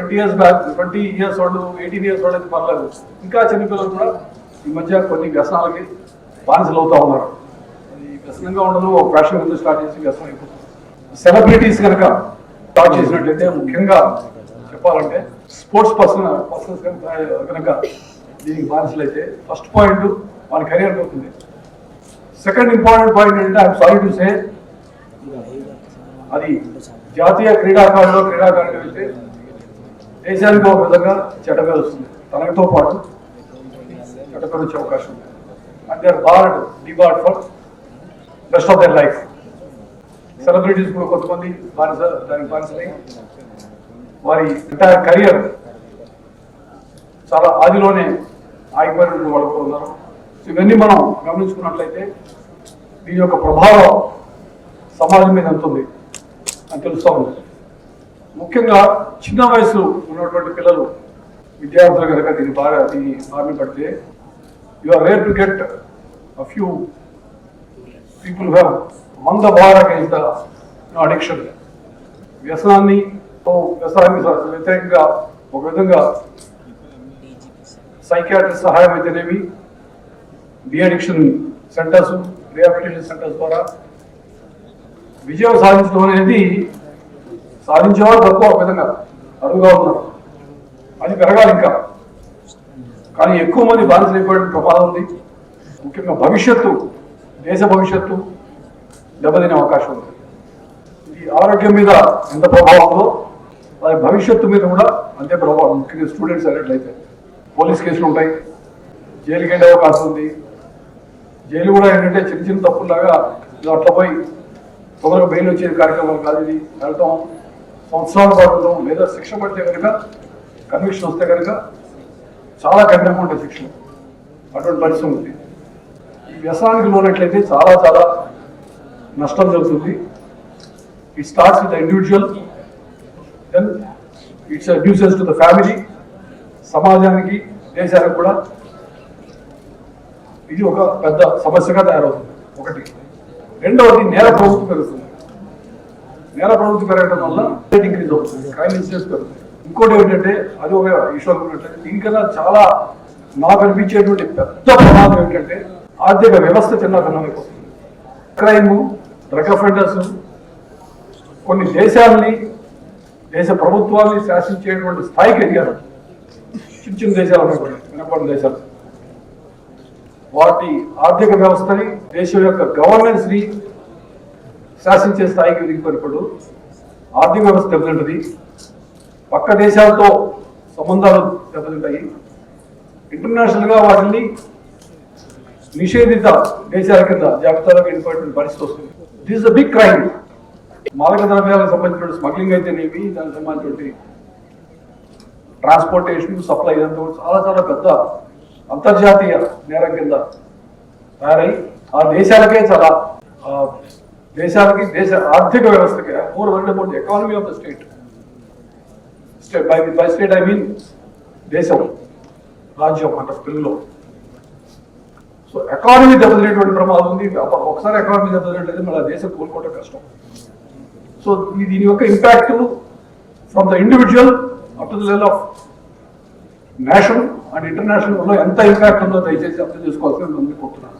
Twenty years back twenty years వాళ్ళు eighteen years వాళ్ళకి పర్లేదు. ఇంకా చిన్నపిల్లలు కూడా ఈ మధ్య కొన్ని వ్యసనాలకి బానిసలు అవుతా ఉన్నారు అది వ్యసనంగా ఉండదు ఒక ఫ్యాషన్ ముందు స్టార్ట్ చేసి వ్యసనం అయిపోతుంది. సెలబ్రిటీస్ కనుక స్టార్ట్ చేసినట్లయితే ముఖ్యంగా చెప్పాలంటే స్పోర్ట్స్ పర్సన్ పర్సన్స్ కనుక దీనికి బానిసలు అయితే ఫస్ట్ పాయింట్ మన కెరియర్ అవుతుంది సెకండ్ ఇంపార్టెంట్ పాయింట్ ఏంటంటే ఐఎమ్ సారీ టు సే అది జాతీయ క్రీడాకారులు క్రీడాకారులు అయితే దేశానికి ఒక విధంగా చెడ్డ వస్తుంది. తనతో పాటు చెడ్డ వచ్చే అవకాశం ఉంది. And they are barred debarred for best of their life. Celebrities కూడా కొంతమంది బానిస దానికి బానిసలై వారి ఎంటైర్ కెరియర్ చాలా ఆదిలోనే ఆగిపోయినటువంటి వాళ్ళు కూడా ఉన్నారు. ఇవన్నీ మనం గమనించుకున్నట్లయితే దీని యొక్క ప్రభావం సమాజం మీద ఎంత ఉంది అని తెలుస్తూ ఉంది. ముఖ్యంగా చిన్న వయసు ఉన్నటువంటి పిల్లలు విద్యార్థులు కనుక దీని బాగా దీని బారిన పడితే you are rare to get a few people have మంద బార్ అగేన్స్ ద అడిక్షన్ వ్యసనాన్ని వ్యసనానికి వ్యతిరేకంగా ఒక విధంగా సైకియాట్రిస్ట్ సహాయం అయితేనేమి? De addiction centres rehabilitation centres ద్వారా విజయం సాధించడం అనేది సాధించేవాడు తక్కువ ఒక విధంగా అడుగుగా ఉన్నారు అది పెరగాలి ఇంకా. కానీ ఎక్కువ మంది బాధితులైపోయిన ప్రమాదం ఉంది. ముఖ్యంగా భవిష్యత్తు దేశ భవిష్యత్తు దెబ్బతినే అవకాశం ఉంది. ఇది ఆరోగ్యం మీద ఎంత ప్రభావం ఉందో వారి భవిష్యత్తు మీద కూడా అంతే ప్రభావం. ముఖ్యంగా స్టూడెంట్స్ అయినట్లయితే పోలీస్ కేసులు ఉంటాయి. జైలుకి వెళ్ళే అవకాశం ఉంది. జైలు కూడా ఏంటంటే చిన్న చిన్న తప్పుల్లాగా అట్లా పోయి తొందరగా బెయిల్ వచ్చే కార్యక్రమం కాదు ఇది. వెళ్తాం. సంవత్సరాల పాటు లేదా శిక్ష పడితే కనుక కన్విక్షన్ వస్తే కనుక చాలా కఠినంగా ఉంటాయి శిక్షలు అటువంటి పరిస్థితి ఉంది. ఈ వ్యసనానికి లోనట్లయితే చాలా చాలా నష్టం జరుగుతుంది. It starts with individual then it's adduces to the family సమాజానికి దేశానికి కూడా ఇది ఒక పెద్ద సమస్యగా తయారవుతుంది. ఒకటి. రెండవది నేర ప్రభుత్వం పెరుగుతుంది. నేర ప్రవృత్తి పెరగడం వల్ల ఇంక్రీజ్ అవుతుంది. క్రైమ్ ఇన్సిడెంట్స్ పెరుగుతుంది ఇంకోటి ఏంటంటే అది ఒక ఇష్యూ అనుకున్నట్లయితే దీనికన్నా చాలా నాకు అనిపించేటువంటి పెద్ద ప్రమాదం ఏంటంటే ఆర్థిక వ్యవస్థ చిన్న భిన్నమైపోతుంది క్రైమ్ డ్రగ్ అఫెండర్స్ కొన్ని దేశాలని దేశ ప్రభుత్వాన్ని శాసించేటువంటి స్థాయికి ఎదిగారు. చిన్న చిన్న దేశాలు ఉన్నాయి దేశాలు. వాటి ఆర్థిక వ్యవస్థని దేశం యొక్క గవర్నెన్స్ని శాసించే స్థాయికి ఎదిగిపోయినప్పుడు ఆర్థిక వ్యవస్థ దెబ్బతింటుంది. పక్క దేశాలతో సంబంధాలు దెబ్బతింటాయి. ఇంటర్నేషనల్గా వాటిని నిషేధిత దేశాల కింద జాబితాలోకి వెళ్ళిపోయిన పరిస్థితి వస్తుంది. దిస్ అ బిగ్ క్రైమ్ మాదక ద్రవ్యాలకు సంబంధించిన స్మగ్లింగ్ అయితేనేమి దానికి సంబంధించిన ట్రాన్స్పోర్టేషన్ సప్లై ఇదంతా చాలా చాలా పెద్ద అంతర్జాతీయ నేరం కింద తయారై ఆ దేశాలకే చాలా దేశానికి దేశ ఆర్థిక వ్యవస్థకి more one about economy of the state state by by state I mean దేశం రాజ్యం అంట తెలుగులో. సో ఎకానమీ దెబ్బతినేటువంటి ప్రమాదం ఉంది. అప్ప- ఒకసారి ఎకానమీ దెబ్బతినట్లయితే మళ్ళీ దేశం కోలుకోవటం కష్టం. సో దీని యొక్క impact from the individual up to the level of national and ఇంటర్నేషనల్లో ఎంత ఇంపాక్ట్ ఉందో దయచేసి అర్థం చేసుకోవాల్సిన కోరుతున్నాను